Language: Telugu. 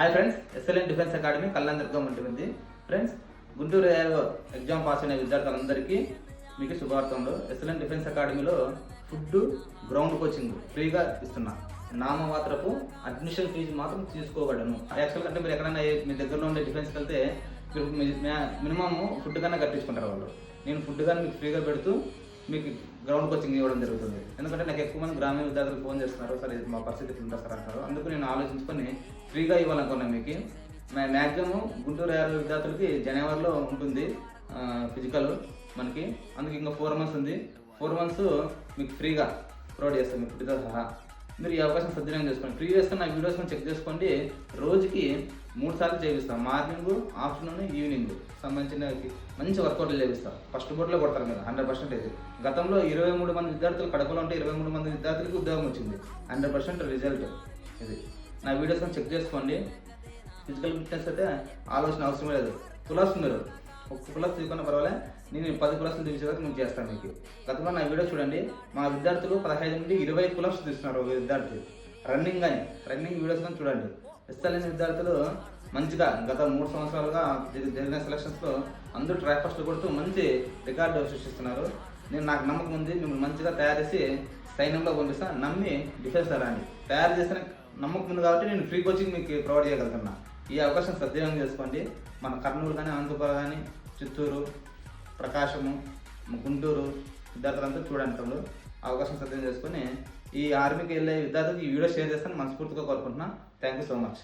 Hi friends SLN defence academy Kalyanadurgam ఉంటుంది friends Guntur ARO exam pass అయిన విద్యార్థులందరికీ మీకు శుభార్థంలో ఎస్ఎల్ఎన్ డిఫెన్స్ అకాడమీలో ఫుడ్ గ్రౌండ్ కోచింగ్ ఫ్రీగా ఇస్తున్నా. నామమాత్రపు అడ్మిషన్ ఫీజు మాత్రం తీసుకోబడను. యాక్చువల్ అంటే మీరు ఎక్కడైనా మీ దగ్గరలో ఉండే డిఫెన్స్కి వెళ్తే మీరు మినిమం ఫుడ్ కన్నా కట్టించుకుంటారు వాళ్ళు. నేను ఫుడ్ కానీ మీకు ఫ్రీగా పెడుతూ మీకు గ్రౌండ్ కోచింగ్ ఇవ్వడం జరుగుతుంది. ఎందుకంటే నాకు ఎక్కువ మంది గ్రామీణ విద్యార్థులు ఫోన్ చేస్తున్నారు. సార్ ఇది మా పరిస్థితి ఇట్లా సార్? అంటారు. అందుకు నేను ఆలోచించుకొని ఫ్రీగా ఇవ్వాలనుకున్నాను మీకు. మ్యాక్సిమం గుంటూరు యాభై విద్యార్థులకి జనవరిలో ఉంటుంది ఫిజికల్ మనకి. అందుకు ఇంకా ఫోర్ మంత్స్ ఉంది. ఫోర్ మంత్స్ మీకు ఫ్రీగా ప్రొవైడ్ చేస్తాం. మీకు సహా మీరు ఈ అవకాశం సద్వినియోగం చేసుకోండి. ప్రీవియస్గా నా వీడియోస్ చెక్ చేసుకోండి. రోజుకి మూడు సార్లు చేపిస్తాం. మార్నింగ్ ఆఫ్టర్నూన్ ఈవినింగ్ సంబంధించిన మంచి వర్కౌట్లు చేపిస్తాం. ఫస్ట్ బోర్డులో కొడతారు మీరు హండ్రెడ్ పర్సెంటేజ్ గతంలో ఇరవై మూడు మంది విద్యార్థులు కడపలో ఉంటే ఇరవై మూడు మంది విద్యార్థులకు ఉద్యోగం వచ్చింది. హండ్రెడ్ పర్సెంట్ రిజల్ట్ ఇది. నా వీడియోస్ చెక్ చేసుకోండి. ఫిజికల్ ఫిట్నెస్ అయితే ఆలోచన అవసరం లేదు. తులాస్ మీరు ఒక్క క్లాస్ తీసుకున్న పర్వాలే నేను పది క్లాసులు తీసేదాకా నేను చేస్తాను మీకు. గతంలో నా వీడియో చూడండి మా విద్యార్థులు పదహైదు నుండి ఇరవై కులాస్ తీస్తున్నారు ఒక విద్యార్థి. రన్నింగ్ కానీ రన్నింగ్ వీడియోస్ కానీ చూడండి. ఎస్ఎల్ఎన్ విద్యార్థులు మంచిగా గత మూడు సంవత్సరాలుగా జరిగిన సెలక్షన్స్లో అందరూ ట్రాక్ ఫస్ట్ కొడుతూ మంచి రికార్డు సృష్టిస్తున్నారు. నేను నాకు నమ్మకం ఉంది మిమ్మల్ని మంచిగా తయారు చేసి సైన్యంలో పంపిస్తాను నమ్మి డిఫెన్స్ రండి. తయారు చేసిన నమ్మకం ఉంది కాబట్టి నేను ఫ్రీ కోచింగ్ మీకు ప్రొవైడ్ చేయగలుగుతున్నాను ఈ అవకాశం సద్వినియోగం చేసుకోండి. మన కర్నూలు కానీ అనంతపురం కానీ చిత్తూరు ప్రకాశము గుంటూరు విద్యార్థులంతా చూడండి తమ్ముడు. అవకాశం సద్వినియోగం చేసుకొని ఈ ఆర్మీకి వెళ్ళే విద్యార్థులకు ఈ వీడియో షేర్ చేస్తాను. మనస్ఫూర్తిగా కోరుకుంటున్నాను థ్యాంక్ యూ సో మచ్